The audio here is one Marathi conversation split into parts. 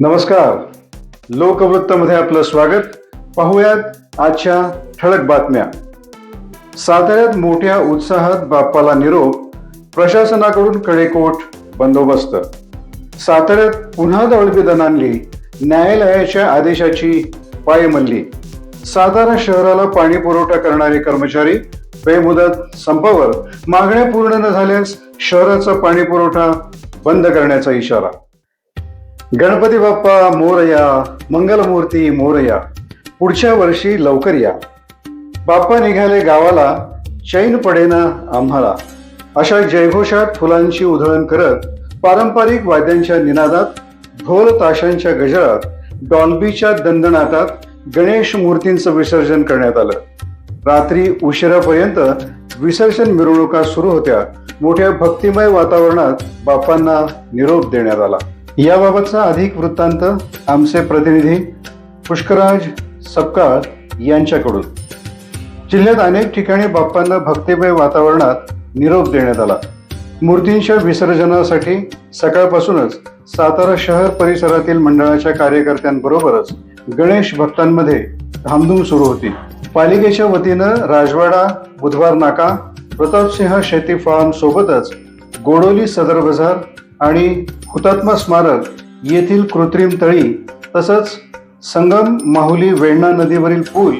नमस्कार. लोकवृत्तमध्ये आपलं स्वागत. पाहूयात आजच्या ठळक बातम्या. साताऱ्यात मोठ्या उत्साहात बाप्पाला निरोप प्रशासनाकडून कडेकोट बंदोबस्त. साताऱ्यात पुन्हा दळबीदन आणली न्यायालयाच्या आदेशाची पायमल्ली सातारा शहराला पाणी पुरवठा करणारे कर्मचारी बेमुदत संपावर मागण्या पूर्ण न झाल्यास शहराचा पाणी पुरवठा बंद करण्याचा इशारा. गणपती बाप्पा मोरया मंगलमूर्ती मोरया. पुढच्या वर्षी लवकर या. बाप्पा निघाले गावाला चैन पडेना आम्हाला. अशा जयघोषात फुलांची उधळण करत पारंपरिक वाद्यांच्या निनादात ढोल ताशांच्या गजरात डॉल्बीच्या दंदनाटात गणेश मूर्तींचं विसर्जन करण्यात आलं. रात्री उशिरापर्यंत विसर्जन मिरवणुका सुरू होत्या. मोठ्या भक्तिमय वातावरणात बाप्पांना निरोप देण्यात आला. याबाबतचा अधिक वृत्तांत आमचे प्रतिनिधी पुष्कराज सपकाळ यांच्याकडून. जिल्ह्यात अनेक ठिकाणी बाप्पांना भक्तिमय वातावरणात निरोप देण्यात आला. मूर्तींच्या विसर्जनासाठी सकाळपासूनच सातारा शहर परिसरातील मंडळाच्या कार्यकर्त्यांबरोबरच गणेश भक्तांमध्ये धामधूम सुरू होती. पालिकेच्या वतीनं राजवाडा बुधवार नाका प्रतापसिंह शेती फार्म सोबतच गोडोली सदर बाजार आणि हुतात्मा स्मारक येथील कृत्रिम तळी तसंच संगम माहुली वेण्णा नदीवरील पूल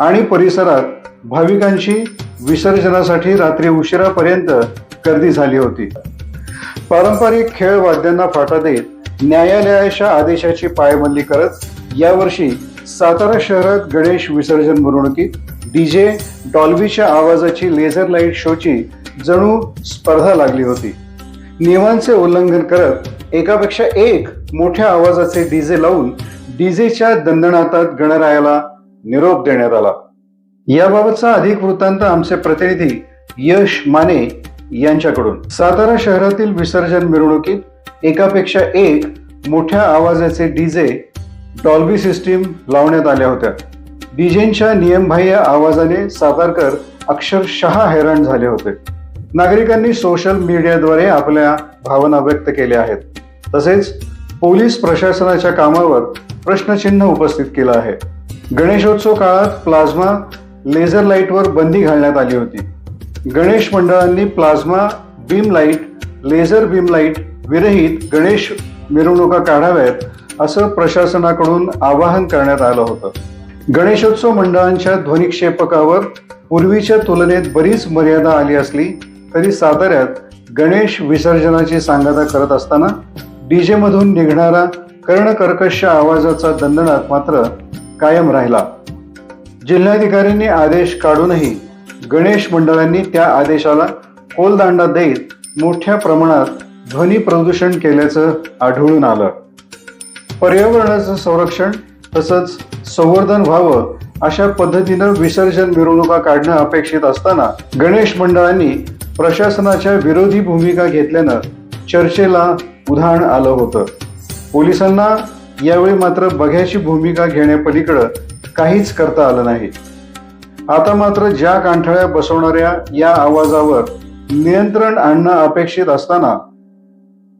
आणि परिसरात भाविकांची विसर्जनासाठी रात्री उशिरापर्यंत गर्दी झाली होती. पारंपरिक खेळ वाद्यांना फाटा देत न्यायालयाच्या आदेशाची पायमल्ली करत यावर्षी सातारा शहरात गणेश विसर्जन मिरवणुकीत डीजे डॉल्बीच्या आवाजाची लेझर लाइट शोची जणू स्पर्धा लागली होती. नियमांचे उल्लंघन करत एकापेक्षा एक मोठ्या आवाजाचे डीजे लावून डीजेच्या दंदनातात गणरायाला निरोप देण्यात आला. याबाबतचा अधिक वृत्तांत आमचे प्रतिनिधी यश माने यांच्याकडून. सातारा शहरातील विसर्जन मिरवणुकीत एकापेक्षा एक मोठ्या आवाजाचे डीजे डॉल्बी सिस्टीम लावण्यात आल्या होत्या. डीजेंच्या नियमबाह्य आवाजाने सातारकर अक्षरशः हैराण झाले होते. नागरिकांनी सोशल मीडियाद्वारे आपल्या भावना व्यक्त केल्या आहेत. तसेच पोलीस प्रशासनाच्या कामावर प्रश्नचिन्ह उपस्थित केलं आहे. गणेशोत्सव काळात प्लाझ्मा लेझर लाईटवर बंदी घालण्यात आली होती. गणेश मंडळांनी plasma beam light laser beam light विरहित गणेश मिरवणुका काढाव्यात असं प्रशासनाकडून आवाहन करण्यात आलं होतं. गणेशोत्सव मंडळांच्या ध्वनिक्षेपकावर पूर्वीच्या तुलनेत बरीच मर्यादा आली असली तरी साताऱ्यात गणेश विसर्जनाची सांगता करत असताना डीजे मधून निघणारा कर्णकर्कश आवाजाचा दंदनात मात्र कायम राहिला. जिल्हाधिकाऱ्यांनी आदेश काढूनही गणेश मंडळांनी त्या आदेशाला कोलदांडा देत मोठ्या प्रमाणात ध्वनी प्रदूषण केल्याचं आढळून आलं. पर्यावरणाचं संरक्षण तसंच संवर्धन व्हावं अशा पद्धतीनं विसर्जन मिरवणुका काढणं अपेक्षित असताना गणेश मंडळांनी प्रशासनाच्या विरोधी भूमिका घेतल्यानं चर्चेला उधाण आलं होतं. पोलिसांना यावेळी मात्र बघ्याची भूमिका घेण्यापलीकडं काहीच करता आलं नाही. आता मात्र ज्या कांठळ्या बसवणाऱ्या या आवाजावर नियंत्रण आणणं अपेक्षित असताना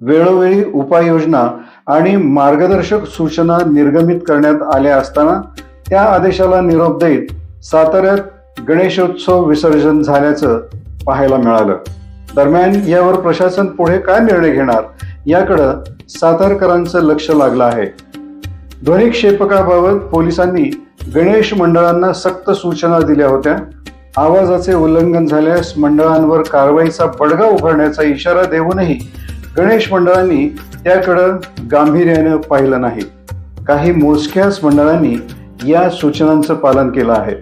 वेळोवेळी उपाययोजना आणि मार्गदर्शक सूचना निर्गमित करण्यात आल्या असताना त्या आदेशाला निरोप देत साताऱ्यात गणेशोत्सव विसर्जन झाल्याचं पाहायला मिळालं. दरम्यान यावर प्रशासन पुढे काय निर्णय घेणार याकडं सातारकरांचं लक्ष लागलं आहे. ध्वनिक्षेपकाबाबत पोलिसांनी गणेश मंडळांना सक्त सूचना दिल्या होत्या. आवाजाचे उल्लंघन झाल्यास मंडळांवर कारवाईचा बडगा उभारण्याचा इशारा देऊनही गणेश मंडळांनी त्याकडं गांभीर्यानं पाहिलं नाही. काही मोजक्याच मंडळांनी या सूचनांचं पालन केलं आहे.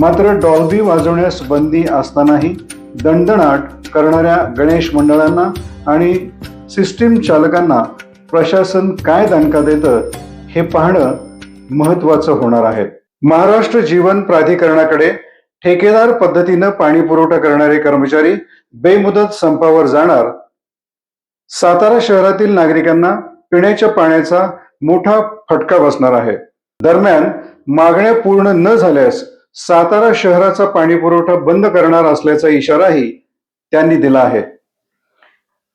मात्र डॉल्बी वाजवण्यास बंदी असतानाही दंडनाट करणाऱ्या गणेश मंडळांना आणि सिस्टीम चालकांना प्रशासन काय दणका देतं हे पाहणं महत्वाचं होणार आहे. महाराष्ट्र जीवन प्राधिकरणाकडे ठेकेदार पद्धतीनं पाणी पुरवठा करणारे कर्मचारी बेमुदत संपावर जाणार. सातारा शहरातील नागरिकांना पिण्याच्या पाण्याचा मोठा फटका बसणार आहे. दरम्यान मागण्या पूर्ण न झाल्यास सातारा शहराचा पाणी पुरवठा बंद करणार असल्याचा इशाराही त्यांनी दिला आहे.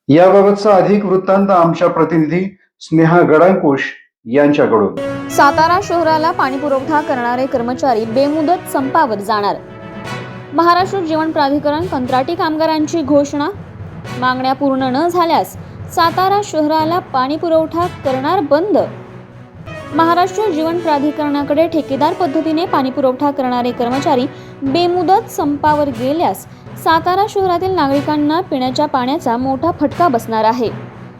याबाबतचा अधिक वृत्तांत आमच्या प्रतिनिधी स्नेहा गडांकुश यांच्याकडून. सातारा शहराला पाणीपुरवठा करणारे कर्मचारी बेमुदत संपावर जाणार. महाराष्ट्र जीवन प्राधिकरण कंत्राटी कामगारांची घोषणा. मागण्या पूर्ण न झाल्यास सातारा शहराला पाणीपुरवठा करणार बंद. महाराष्ट्र जीवन प्राधिकरणाकडे ठेकेदार पद्धतीने पाणीपुरवठा करणारे कर्मचारी बेमुदत संपावर गेल्यास सातारा शहरातील नागरिकांना पिण्याच्या पाण्याचा मोठा फटका बसणार आहे.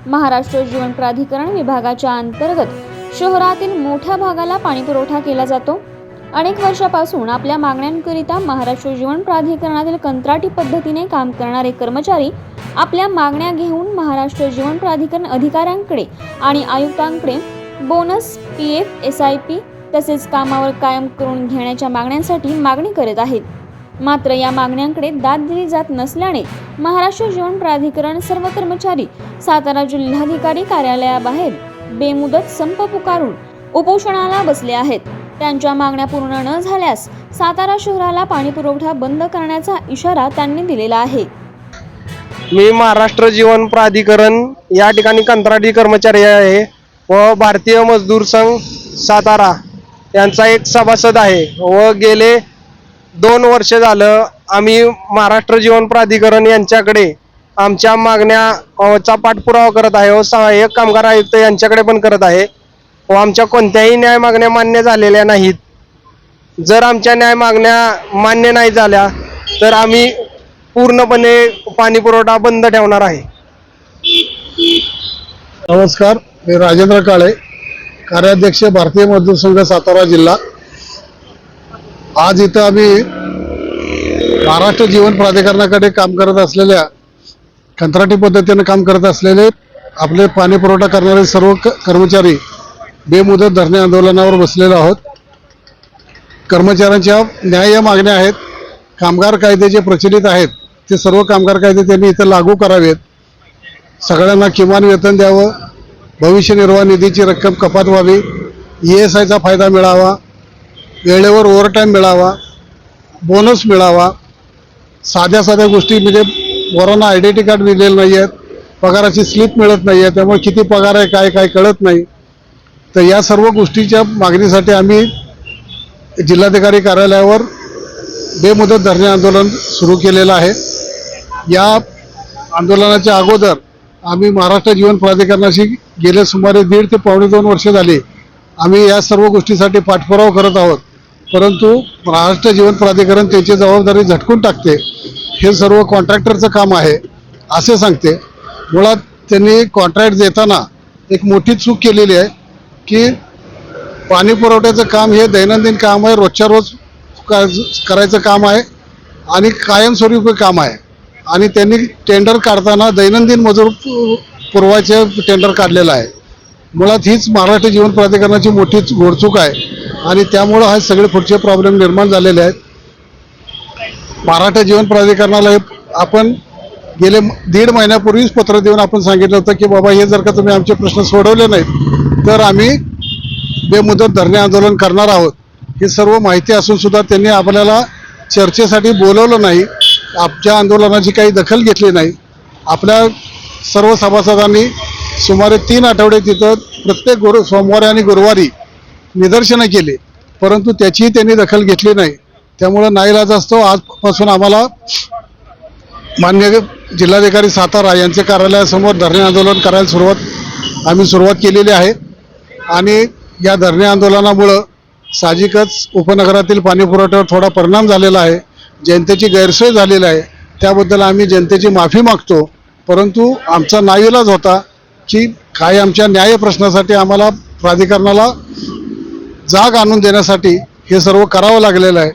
महाराष्ट्र जीवन प्राधिकरण विभागाच्या अंतर्गत शहरातील मोठ्या भागाला पाणीपुरवठा केला जातो. अनेक वर्षापासून आपल्या मागण्यांकरिता महाराष्ट्र जीवन प्राधिकरणातील कंत्राटी पद्धतीने काम करणारे कर्मचारी आपल्या मागण्या घेऊन महाराष्ट्र जीवन प्राधिकरण अधिकाऱ्यांकडे आणि आयुक्तांकडे bonus P F S I P तसेच कामावर कायम करून घेण्याच्या मागण्यांसाठी मागणी करत आहेत. मात्र या मागण्यांकडे दाद दिली जात नसल्याने महाराष्ट्र जीवन प्राधिकरण सर्व कर्मचारी सातारा जिल्हाधिकारी कार्यालयाबाहेर बेमुदत संप पुकारून उपोषणाला बसले आहेत. त्यांच्या मागण्या पूर्ण न झाल्यास सातारा शहराला पाणीपुरवठा बंद करण्याचा इशारा त्यांनी दिलेला आहे. मी महाराष्ट्र जीवन प्राधिकरण या ठिकाणी कंत्राटी कर्मचारी आहे. व भारतीय मजदूर संघ सातारा यांचा एक सभासद आहे. व गेले दोन वर्ष झालं आम्ही महाराष्ट्र जीवन प्राधिकरण यांच्याकडे आमच्या मागण्या चा पाठपुरावा करत आहे व सहाय्यक कामगार आयुक्त यांच्याकडे पण करत आहे. व आमच्या कोणत्याही न्याय मागण्या मान्य झालेल्या नाहीत. जर आमच्या न्याय मागण्या मान्य नाही झाल्या तर आम्ही पूर्णपणे पाणीपुरवठा बंद ठेवणार आहे. नमस्कार. मी राजेंद्र काळे कार्याध्यक्ष भारतीय मजदूर संघ सातारा जिल्हा. आज इथं आम्ही महाराष्ट्र जीवन प्राधिकरणाकडे काम करत असलेल्या कंत्राटी पद्धतीने काम करत असलेले आपले पाणी पुरवठा करणारे सर्व कर्मचारी बेमुदत धरणे आंदोलनावर बसलेलो आहोत. कर्मचाऱ्यांच्या न्याय्य मागण्या आहेत. कामगार कायदे जे प्रचलित आहेत ते सर्व कामगार कायदे त्यांनी इथं लागू करावेत. सगळ्यांना किमान वेतन द्यावं. भविष्य निर्वाह निधीची रक्कम कपात व्हावी ई एस आयचा फायदा मिळावा वेळेवर ओव्हरटाईम मिळावा बोनस मिळावा. साध्या साध्या गोष्टी म्हणजे वरांना आयडेंटी कार्ड दिलेलं नाही आहेत पगाराची स्लिप मिळत नाही आहे त्यामुळे किती पगार आहे काय काय कळत नाही. तर या सर्व गोष्टीच्या मागणीसाठी आम्ही जिल्हाधिकारी कार्यालयावर बेमुदत धरणे आंदोलन सुरू केलेलं आहे. या आंदोलनाच्या अगोदर आम्ही महाराष्ट्र जीवन प्राधिकरणाशी गेले सुमारे दीड ते पावणे दोन वर्ष झाली आम्ही या सर्व गोष्टीसाठी पाठपुरावा करत आहोत. परंतु महाराष्ट्र जीवन प्राधिकरण त्याची जबाबदारी झटकून टाकते. हे सर्व कॉन्ट्रॅक्टरचं काम आहे असे सांगते. मुळात त्यांनी कॉन्ट्रॅक्ट देताना एक मोठी चूक केलेली आहे की पाणी पुरवठ्याचं काम हे दैनंदिन काम आहे रोजच्या रोज करायचं काम आहे आणि कायमस्वरूपी काम आहे. आणि त्यांनी टेंडर काढताना दैनंदिन मजूर पुरवायचे टेंडर काढलेलं आहे. मुळात हीच महाराष्ट्र जीवन प्राधिकरणाची मोठी घोडचूक आहे. आणि त्यामुळं हा सगळे पुढचे प्रॉब्लेम निर्माण झालेले आहेत. महाराष्ट्र जीवन प्राधिकरणाला हे आपण गेले दीड महिन्यापूर्वीच पत्र देऊन आपण सांगितलं होतं की बाबा हे जर का तुम्ही आमचे प्रश्न सोडवले नाहीत तर आम्ही बेमुदत धरणे आंदोलन करणार आहोत. ही सर्व माहिती असून सुद्धा त्यांनी आपल्याला चर्चेसाठी बोलवलं नाही. आमच्या आंदोलनाची काही दखल घेतली नाही. आपल्या सर्व सभासदांनी सुमारे तीन आठवडे तिथं प्रत्येक गुरु सोमवारी आणि गुरुवारी निदर्शनं केली. परंतु त्याचीही त्यांनी दखल घेतली नाही. त्यामुळं नाईलाज असतो. आजपासून आम्हाला मान्य जिल्हाधिकारी सातारा यांच्या कार्यालयासमोर धरणे आंदोलन करायला सुरुवात आम्ही सुरुवात केलेली आहे. आणि या धरणे आंदोलनामुळं साहजिकच उपनगरातील पाणीपुरवठ्यावर थोडा परिणाम झालेला आहे. जनतेची गैरसोय झालेली आहे. त्याबद्दल आम्ही जनतेची माफी मागतो. परंतु आमचा नाईलाज होता की काही आमच्या न्याय प्रश्नासाठी आम्हाला प्राधिकरणाला जाग आणून देण्यासाठी हे सर्व करावं लागलेलं आहे.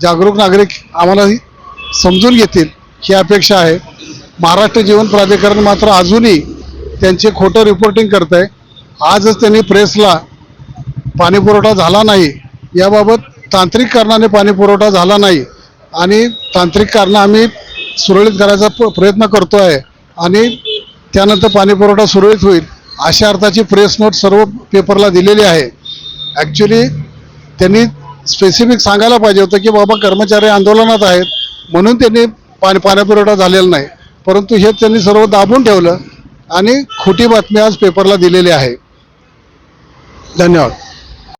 जागरूक नागरिक आम्हाला समजून घेतील ही अपेक्षा आहे. महाराष्ट्र जीवन प्राधिकरण मात्र अजूनही त्यांचे खोटं रिपोर्टिंग करत आहे आजच त्यांनी प्रेसला पाणीपुरवठा झाला नाही. याबाबत तांत्रिक कारणाने पाणीपुरवठा झाला नाही. आणि तांत्रिक कारणं आम्ही सुरळीत करायचा प- प्रयत्न करतो आहे आणि त्यानंतर पाणीपुरवठा सुरळीत होईल अशा अर्थाची प्रेस नोट सर्व पेपरला दिलेली आहे. ॲक्च्युली त्यांनी स्पेसिफिक सांगायला पाहिजे होतं की बाबा कर्मचारी आंदोलनात आहेत म्हणून त्यांनी पाणी पाणीपुरवठा झालेला नाही. परंतु हे त्यांनी सर्व दाबून ठेवलं आणि खोटी बातमी आज पेपरला दिलेली आहे. धन्यवाद.